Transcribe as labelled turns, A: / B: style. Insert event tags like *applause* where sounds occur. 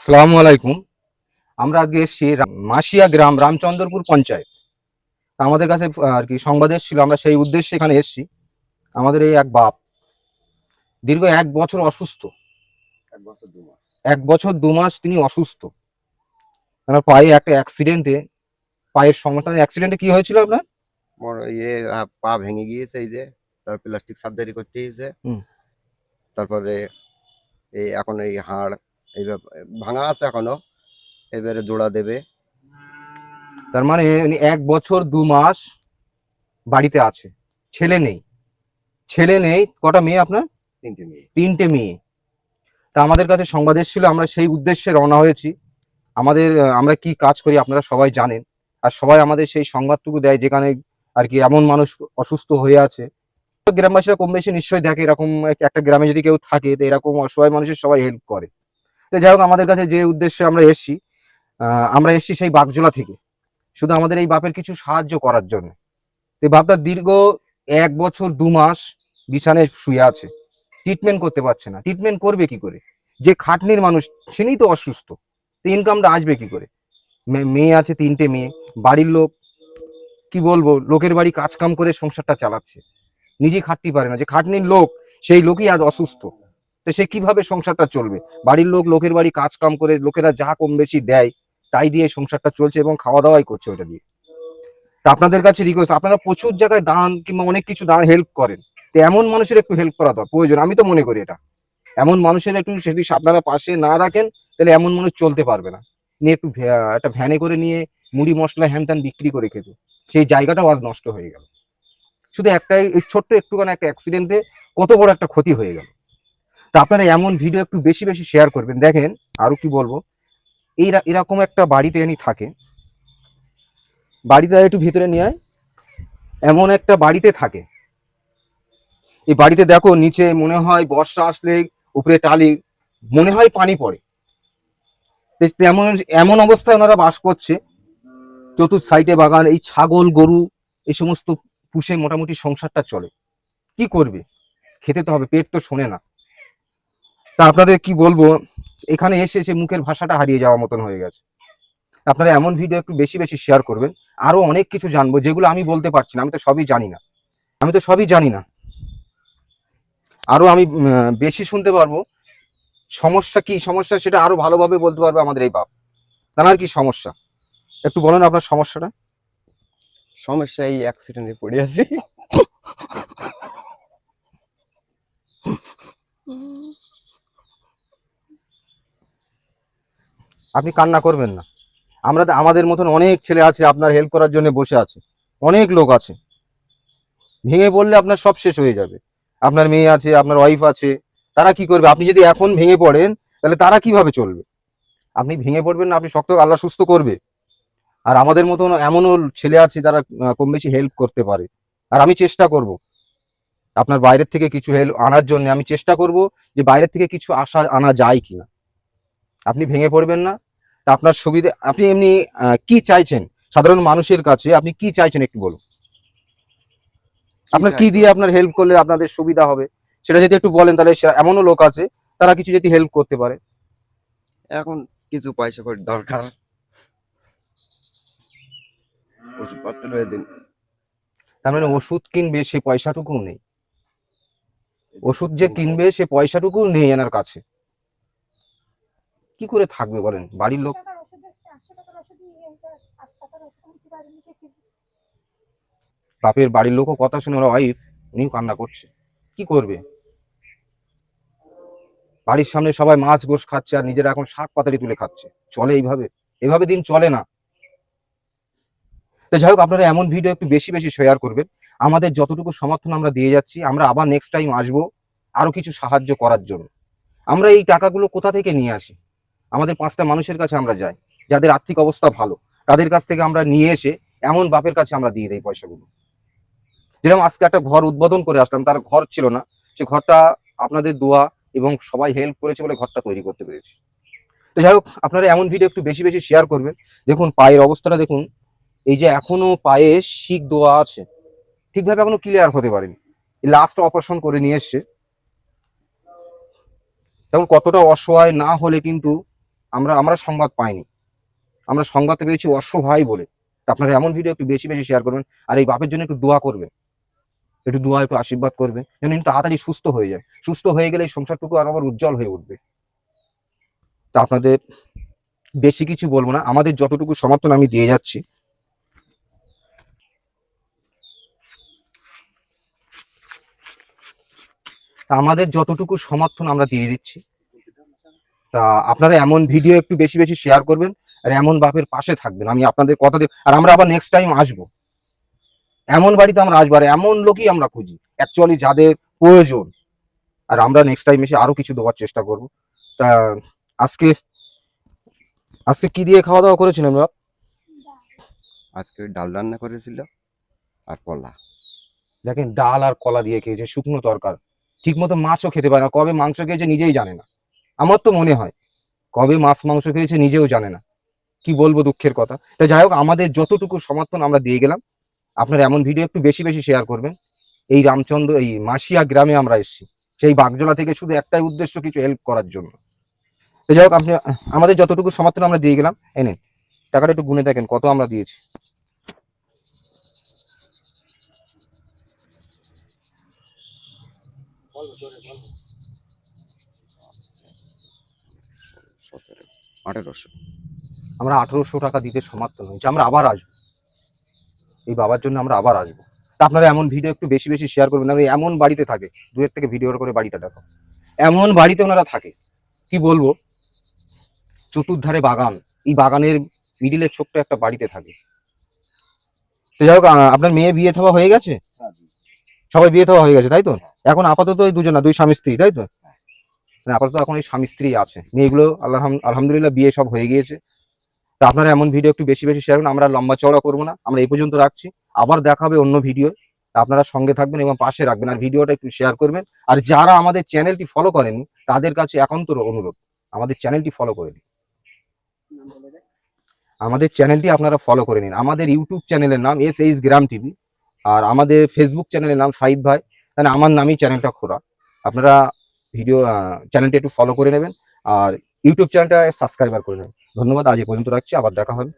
A: আসসালামু আলাইকুম। আমরা আজকে এসেছি মাসিয়া গ্রাম রামচন্দ্রপুর পঞ্চায়েত। আমাদের কাছে আর কি সংবাদ এসেছিল আমরা সেই উদ্দেশ্যে এখানে এসেছি। আমাদের এই এক বাপ দীর্ঘ এক বছর অসুস্থ।
B: এক বছর দু মাস।
A: এক বছর দু মাস তিনি অসুস্থ। ওনার পায়ে একটা অ্যাক্সিডেন্টে পায়ের সমস্যা অ্যাক্সিডেন্টে কি হয়েছিল আপনার?
B: ইয়ে পা ভেঙে গিয়েছে এই যে তার প্লাস্টিক সার্জারি করতে হয়েছে।
A: হুম।
B: তারপরে এই এখন এই হাড় এইভাবে ভাঙা আছে এখনও। এবারে জোড়া দেবে।
A: তার মানে এক বছর দু মাস বাড়িতে আছে। ছেলে নেই। ছেলে নেই কটা মেয়ে আপনার?
B: তিনটে মেয়ে।
A: তিনটে মেয়ে। তা আমাদের কাছে সংবাদ এসেছিল আমরা সেই উদ্দেশ্যে রওনা হয়েছি। আমাদের আমরা কি কাজ করি আপনারা সবাই জানেন। আর সবাই আমাদের সেই সংবাদটুকু দেয় যেখানে আর কি এমন মানুষ অসুস্থ হয়ে আছে। গ্রামবাসীরা কম বেশি নিশ্চয়ই দেখে এরকম একটা গ্রামে যদি কেউ থাকে তো এরকম অসহায় মানুষের সবাই হেল্প করে। তো যাই হোক, আমাদের কাছে যে উদ্দেশ্যে আমরা এসেছি আমরা এসেছি সেই বাগজোলা থেকে। শুধু আমাদের এই বাপের কিছু সাহায্য করার জন্য। এই বাপটা দীর্ঘ এক বছর, দু মাস বিছানায় শুয়ে আছে। ট্রিটমেন্ট করতে পারছে না। ট্রিটমেন্ট করবে কি করে? যে খাটনির মানুষ সেনি তো অসুস্থ। তো ইনকামটা আসবে কি করে? মেয়ে আছে, তিনটে মেয়ে। বাড়ির লোক, কি বলব, লোকের বাড়ি কাজ কাম করে সংসারটা চালাচ্ছে। নিজে খাটতে পারে না। যে খাটনির লোক, সেই লোকই আজ অসুস্থ। তো সে কীভাবে সংসারটা চলবে? বাড়ির লোক লোকের বাড়ি কাজ কাম করে লোকেরা যা কম বেশি দেয়, তাই দিয়ে সংসারটা চলছে এবং খাওয়া দাওয়াই করছে ওটা দিয়ে। তা আপনাদের কাছে রিকোয়েস্ট আপনারা প্রচুর জায়গায় দান কিংবা অনেক কিছু দান হেল্প করেন। তো এমন মানুষের একটু হেল্প করা দরকার, প্রয়োজন, আমি তো মনে করি এটা। এমন মানুষের একটু যদি আপনারা পাশে না রাখেন, তাহলে এমন মানুষ চলতে পারবে না। নিয়ে একটু একটা ভ্যানে করে নিয়ে মুড়ি মশলা হ্যান ত্যান বিক্রি করে খেত। সেই জায়গাটাও আজ নষ্ট হয়ে গেল। শুধু একটাই ছোট্ট একটুখানি একটা অ্যাক্সিডেন্টে কত বড় একটা ক্ষতি হয়ে গেল। তা আপনারা এমন ভিডিও একটু বেশি বেশি শেয়ার করবেন। দেখেন, আরও কি বলব? এই এরকম একটা বাড়িতে এনি থাকে। বাড়িতে একটু ভিতরে নিয়ে এমন একটা বাড়িতে থাকে। এই বাড়িতে দেখো, নিচে মনে হয় বর্ষা আসলে উপরে টালি, মনে হয় পানি পড়ে। এমন এমন অবস্থায় ওনারা বাস করছে। চতুর্থ সাইডে বাগান, এই ছাগল, গরু, এই সমস্ত পুষে মোটামুটি সংসারটা চলে। কি করবে? খেতে তো হবে, পেট তো শোনে না। তা আপনাদের কি বলব? এখানে এসে এসে মুখের ভাষাটা হারিয়ে যাওয়ার মতন হয়ে গেছে। আপনারা এমন ভিডিও একটু বেশি বেশি শেয়ার করবেন আরও অনেক কিছু জানব যেগুলো আমি বলতে পারছি না আমি তো সবই জানি না। আমি তো সবই জানি না। আরও আমি বেশি শুনতে পারব। সমস্যা কি সমস্যা সেটা আরও ভালোভাবে বলতে পারবে আমাদের এই বাপ। তার কি সমস্যা? একটু বলেন আপনার সমস্যাটা।
B: সমস্যা এই অ্যাক্সিডেন্টে পড়ে আছি। *laughs*
A: আপনি কান্না করবেন না। আমরা আমাদের মতন অনেক ছেলে আছে, আপনার হেল্প করার জন্য বসে আছে। অনেক লোক আছে। ভেঙে পড়লে আপনার সব শেষ হয়ে যাবে। আপনার মেয়ে আছে, আপনার ওয়াইফ আছে, তারা কি করবে? আপনি যদি এখন ভেঙে পড়েন, তাহলে তারা কীভাবে চলবে? আপনি ভেঙে পড়বেন না, আপনি শক্ত আল্লাহ সুস্থ করবে। আর আমাদের মতন এমনও ছেলে আছে যারা কম বেশি হেল্প করতে পারে। আর আমি চেষ্টা করব। আপনার বাইরের থেকে কিছু হেল্প আনার জন্য আমি চেষ্টা করব যে বাইরের থেকে কিছু আসা আনা যায় কিনা। আপনি ভেঙে পড়বেন না। তা আপনার সুবিধা আপনি এমনি কি চাইছেন? সাধারণ মানুষের কাছে আপনি কি চাইছেন একটু বলুন। আপনার কি দিয়ে আপনার হেল্প করলে আপনাদের সুবিধা হবে? সেটা যদি একটু বলেন তাহলে এমনও লোক আছে তারা কিছু যদি হেল্প করতে পারে।
B: এখন কিছু পয়সা করে দরকার। ওষুধপত্র দিন।
A: তার মানে ওষুধ কিনবে সে পয়সাটুকু নেই। ওষুধ যে কিনবে সে পয়সাটুকু নেই এনার কাছে। কি করে থাকবে বলেন? বাড়ির লোক। বাপের বাড়ির লোকও কথা শুনে ওরা ওয়াইফ উনিও কান্না করছে। কি করবে? বাড়ির সামনে সবাই মাছ গোশ খাচ্ছে আর নিজেরা এখন শাক পাতারি তুলে খাচ্ছে। চলে এইভাবে? এভাবে দিন চলে না। তো যাই হোক আপনারা এমন ভিডিও একটু বেশি বেশি শেয়ার করবেন। আমাদের যতটুকু সমর্থন আমরা দিয়ে যাচ্ছি আমরা আবার নেক্সট টাইম আসব আরও কিছু সাহায্য করার জন্য। আমরা এই টাকাগুলো কোথা থেকে নিয়ে আসি? আমাদের পাঁচটা মানুষের কাছে আমরা যাই, যাদের আর্থিক অবস্থা ভালো, তাদের কাছ থেকে আমরা নিয়ে এসে এমন বাপের কাছে আমরা দিয়ে দেই পয়সাগুলো। যেরকম আজকে একটা ঘর উদ্বোধন করে আসলাম, তার ঘর ছিল না, সে ঘরটা আপনাদের দোয়া এবং সবাই হেল্প করেছে বলে ঘরটা তৈরি করতে পেরেছি। তো যাই হোক, আপনারা এমন ভিডিও একটু বেশি বেশি শেয়ার করবেন। দেখুন, পায়ের অবস্থাটা দেখুন, এই যে এখনও পায়ে শিক দোয়া আছে, ঠিকভাবে এখনও ক্লিয়ার হতে পারেনি। লাস্ট অপারেশন করে নিয়ে এসছে। তখন কতটা অসহায় না হলে কিন্তু আমরা আমরা সংবাদ পাইনি। আমরা সংবাদ পেয়েছি অসহায় বলে। আপনারা এমন ভিডিও একটু বেশি বেশি শেয়ার করবেন আর এই বাপের জন্য একটু দোয়া করবেন। একটু দোয়া, একটু আশীর্বাদ করবেন যেন তাড়াতাড়ি সুস্থ হয়ে যায়। সুস্থ হয়ে গেলে এই সংসারটুকু আর আবার উজ্জ্বল হয়ে উঠবে। তা আপনাদের বেশি কিছু বলব না। আমাদের যতটুকু সমর্থন আমি দিয়ে যাচ্ছি। আমাদের যতটুকু সমর্থন আমরা দিয়ে দিচ্ছি। তা আপনারা এমন ভিডিও একটু বেশি বেশি শেয়ার করবেন আর এমন বাপের পাশে থাকবেন। আমি আপনাদের কথা দিই আর আমরা আবার নেক্সট টাইম আসব। এমন বাড়িতে আমরা আসব আর এমন লোকই আমরা খুঁজি। অ্যাকচুয়ালি যাদের প্রয়োজন। আর আমরা নেক্সট টাইম এসে আরও কিছু দেওয়ার চেষ্টা করব। তা আজকে আজকে কি দিয়ে খাওয়া দাওয়া করেছিলেন বাপ?
B: আজকে ডাল রান্না করেছিল আর কলা।
A: দেখেন ডাল আর কলা দিয়ে খেয়েছে শুকনো তরকার। ঠিক মতো মাছও খেতে পারে না কবে মাংস খেয়েছে নিজেই জানে না। আমার তো মনে হয়, কবে মাছ মাংস খেয়েছে নিজেও জানে না। কি বলব দুঃখের কথা। তা যাই হোক, আমাদের যতটুকু সমর্থন আমরা দিয়ে গেলাম, আপনারা এমন ভিডিও একটু বেশি বেশি শেয়ার করবেন। এই রামচন্দ্র, এই মাসিয়া গ্রামে আমরা এসেছি। সেই বাগজোলা থেকে শুধু একটাই উদ্দেশ্য কিছু হেল্প করার জন্য। তো যাই হোক, আপনি, আমাদের যতটুকু সমর্থন আমরা দিয়ে গেলাম এনে টাকাটা একটু গুনে দেখেন কত আমরা দিয়েছি।
B: সতেরো আঠেরোশো।
A: আমরা আঠেরোশো টাকা দিতে সমর্থন যে আমরা আবার আসব। এই বাবার জন্য আমরা আবার আসব। তা আপনারা এমন ভিডিও একটু বেশি বেশি শেয়ার করবেন না এমন বাড়িতে থাকে দূরের থেকে ভিডিও করে বাড়িটা দেখো। এমন বাড়িতে ওনারা থাকে কি বলব? চতুর্ধারে বাগান এই বাগানের মিডিলের ছোট্ট একটা বাড়িতে থাকে। তো যাই হোক আপনার মেয়ে বিয়ে থাওয়া হয়ে গেছে? সবাই বিয়ে থাওয়া হয়ে গেছে তাই তো? এখন আপাতত ওই দুজন দুই স্বামী স্ত্রী তাই তো? আপাতত এখন এই স্বামী স্ত্রী আছে। মেয়েগুলো আল্লাহ আলহামদুলিল্লাহ বিয়ে সব হয়ে গিয়েছে। তা আপনারা এমন ভিডিও একটু বেশি বেশি শেয়ার করুন, আমরা লম্বা চওড়া করব না। আমরা এই পর্যন্ত রাখছি। আবার দেখা হবে অন্য ভিডিও আপনারা সঙ্গে থাকবেন এবং পাশে রাখবেন। আর ভিডিওটা একটু শেয়ার করবেন। আর যারা আমাদের চ্যানেলটি ফলো করেন তাদের কাছে এখন একান্ত অনুরোধ, আমাদের চ্যানেলটি ফলো করে নিন আমাদের চ্যানেলটি আপনারা ফলো করে নিন। আমাদের ইউটিউব চ্যানেলের নাম এস এইচ গ্রাম টিভি আর আমাদের ফেসবুক চ্যানেলের নাম সাইদ ভাই। মানে আমার নামই চ্যানেলটা খোরা আপনারা ভিডিও চ্যানেলটি একটু ফলো করে নেবেন। আর ইউটিউব চ্যানেলটা সাবস্ক্রাইবার করে নেবেন। ধন্যবাদ, আজ পর্যন্ত রাখছি। আবার দেখা হবে।